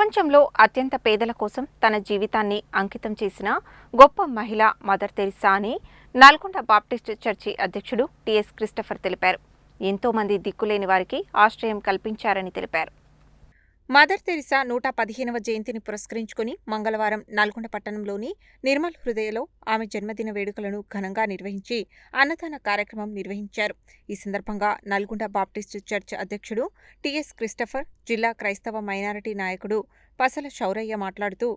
ప్రపంచంలో అత్యంత పేదల కోసం తన జీవితాన్ని అంకితం చేసిన గొప్ప మహిళ మదర్ తెరిసా అని నల్గొండ బాప్టిస్ట్ చర్చి అధ్యక్షుడు టిఎస్ క్రిస్టఫర్ తెలిపారు. ఎంతోమంది దిక్కులేని వారికి ఆశ్రయం కల్పించారని తెలిపారు. మదర్ తెరిసా నూట పదిహేనవ జయంతిని పురస్కరించుకుని మంగళవారం నల్గొండ పట్టణంలోని నిర్మల్ హృదయలో ఆమె జన్మదిన వేడుకలను ఘనంగా నిర్వహించి అన్నదాన కార్యక్రమం నిర్వహించారు. ఈ సందర్భంగా నల్గొండ బాప్టిస్ట్ చర్చ్ అధ్యక్షుడు టిఎస్ క్రిస్టఫర్ జిల్లా క్రైస్తవ మైనారిటీ నాయకుడు పసల శౌరయ్య మాట్లాడుతూ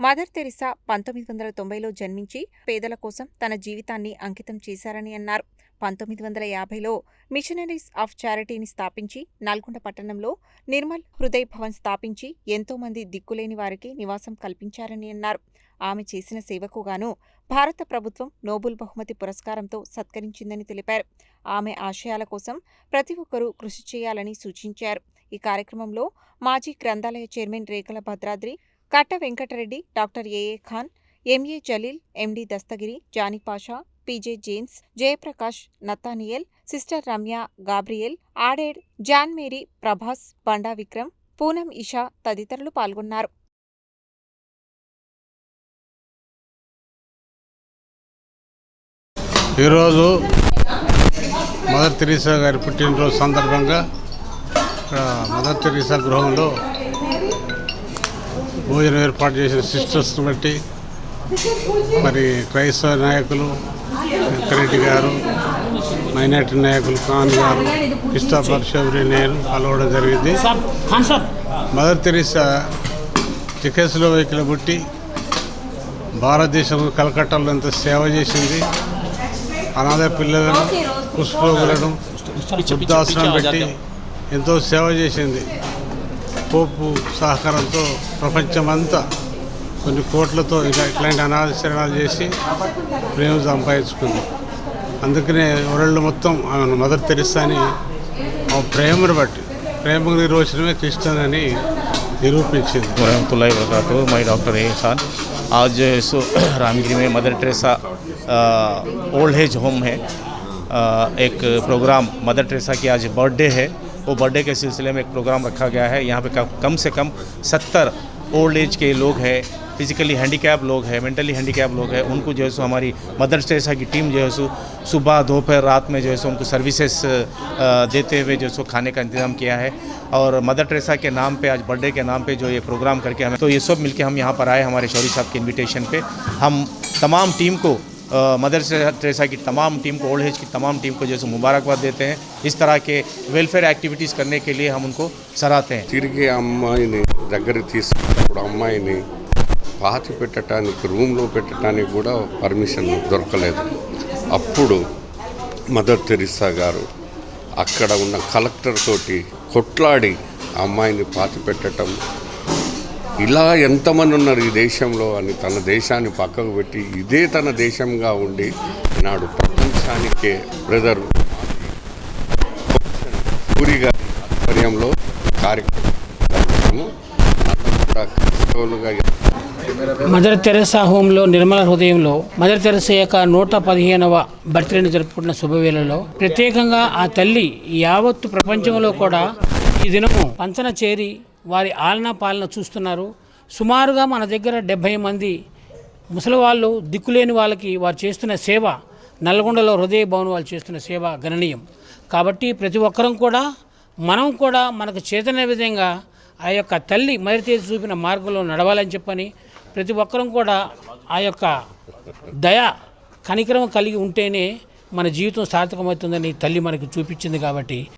మదర్ తెరిసా పంతొమ్మిది వందల తొంభైలో జన్మించి పేదల కోసం తన జీవితాన్ని అంకితం చేశారని అన్నారు. పంతొమ్మిది వందల యాభైలో మిషనరీస్ ఆఫ్ చారిటీని స్థాపించి నల్గొండ పట్టణంలో నిర్మల్ హృదయ్ భవన్ స్థాపించి ఎంతోమంది దిక్కులేని వారికి నివాసం కల్పించారని అన్నారు. ఆమె చేసిన సేవకు గాను భారత ప్రభుత్వం నోబుల్ బహుమతి పురస్కారంతో సత్కరించిందని తెలిపారు. ఆమె ఆశయాల కోసం ప్రతి ఒక్కరూ కృషి చేయాలని సూచించారు. ఈ కార్యక్రమంలో మాజీ గ్రంథాలయ చైర్మన్ రేఖల Bhadradri Katta Venkatareddy doctor AA Khan MA Jaleel MD Dastagiri Jani Pasha PJ James Jayaprakash Nathaniel sister Ramya Gabriel ఆడేడ్ John Mary Prabhas Banda Vikram Poonam Isha తదితరులు పాల్గొన్నారు. ఈరోజు మదర్ తెరీసా గారి పుట్టినరోజు సందర్భంగా మదర్ తెరీసా గృహంలో భోజనం ఏర్పాటు చేసిన సిస్టర్స్ని బట్టి మరి క్రైస్తవ నాయకులు వెంకరెడ్డి గారు మైనార్టీ నాయకులు ఖాన్ గారు క్రిస్టాఫర్ షబరి నేను కలవడం జరిగింది. మదర్ తెరీసా చెకెస్లోవైకిలో పుట్టి భారతదేశం కలకట్టాలో ఎంత సేవ చేసింది. అనాథ పిల్లలను కుష్ఠరోగులను వృద్ధాశ్రమం పెట్టి ఎంతో సేవ చేసింది. పోపు సహకారంతో ప్రపంచమంతా కొన్ని కోట్లతో ఇలా ఇట్లాంటి అనాథ శరణాలు చేసి ప్రేమ సంపాదించుకుంది అందుకనే వరల్డ్ మొత్తం ఆమెను మదర్ తెరిస్తా అని ఆ ప్రేమను బట్టి ప్రేమకు నిర్వచనమే క్రిస్టియన్ అని నిరూపించింది वरहमतुल्लाहि वबरकातुहू मैं डॉक्टर ए खान आज सो रामगिरी में Mother Teresa old age home है अ, एक प्रोग्राम मदर टेरेसा की आज बर्थडे है वो बर्थडे के सिलसिले में एक प्रोग्राम रखा गया है। यहाँ पे कम- से कम सत्तर ओल्ड एज के लोग हैं, फिजिकली हैंडीकैप लोग हैं, मेंटली हैंडीकैप लोग हैं। उनको जो है सो हमारी मदर टेरेसा की टीम जो है सो सुबह, दोपहर, रात में जो है सो उनको सर्विसेज़ देते हुए जो है सो खाने का इंतज़ाम किया है। और मदर टेरेसा के नाम पे, आज बर्थडे के नाम पे जो ये प्रोग्राम करके हमें तो ये सब मिलके हम यहाँ पर आए हमारे शौरी साहब के इनविटेशन पे। हम तमाम टीम को मदर टेरेसा की तमाम टीम को ओल्ड एज की तमाम टीम को जैसे मुबारकबाद देते हैं इस तरह के वेलफेयर एक्टिविटीज़ करने के लिए हम उनको सराहते हैं తిరిగి ఆ అమ్మాయిని దగ్గరికి తీసుకున్నప్పుడు అమ్మాయిని పాతి పెట్టడానికి రూమ్లో పెట్టడానికి కూడా పర్మిషన్ దొరకలేదు అప్పుడు మదర్ తెరిసా గారు అక్కడ ఉన్న కలెక్టర్ తోటి కొట్లాడి ఆ అమ్మాయిని పాతి పెట్టడం ఇలా ఎంతమంది ఉన్నారు ఈ దేశంలో అని తన దేశాన్ని పక్కకు పెట్టి ఇదే తన దేశంగా ఉండి నాడు ప్రపంచానికే బ్రదర్ పూరి గారి ఆధ్వర్యంలో కార్యక్రమం కూడా క్రైస్తవులుగా మదర్ తెరెసా హోంలో నిర్మల హృదయంలో మదర్ తెరెసా యొక్క నూట పదిహేనవ బర్త్డేని జరుపుకుంటున్న శుభవేళలో ప్రత్యేకంగా ఆ తల్లి యావత్తు ప్రపంచంలో కూడా ఈ దినము పంచన చేరి వారి ఆలన పాలన చూస్తున్నారు. సుమారుగా మన దగ్గర డెబ్భై మంది ముసలివాళ్ళు దిక్కులేని వాళ్ళకి వారు చేస్తున్న సేవ నల్గొండలో హృదయ భవన్ వాళ్ళు చేస్తున్న సేవ గణనీయం. కాబట్టి ప్రతి ఒక్కరం కూడా మనం కూడా మనకు చేతనే విధంగా ఆ యొక్క తల్లి మరితేసి చూపిన మార్గంలో నడవాలని చెప్పని ప్రతి ఒక్కరం కూడా ఆ యొక్క దయ కనికరం కలిగి ఉంటేనే మన జీవితం సార్థకమవుతుందని తల్లి మనకు చూపించింది కాబట్టి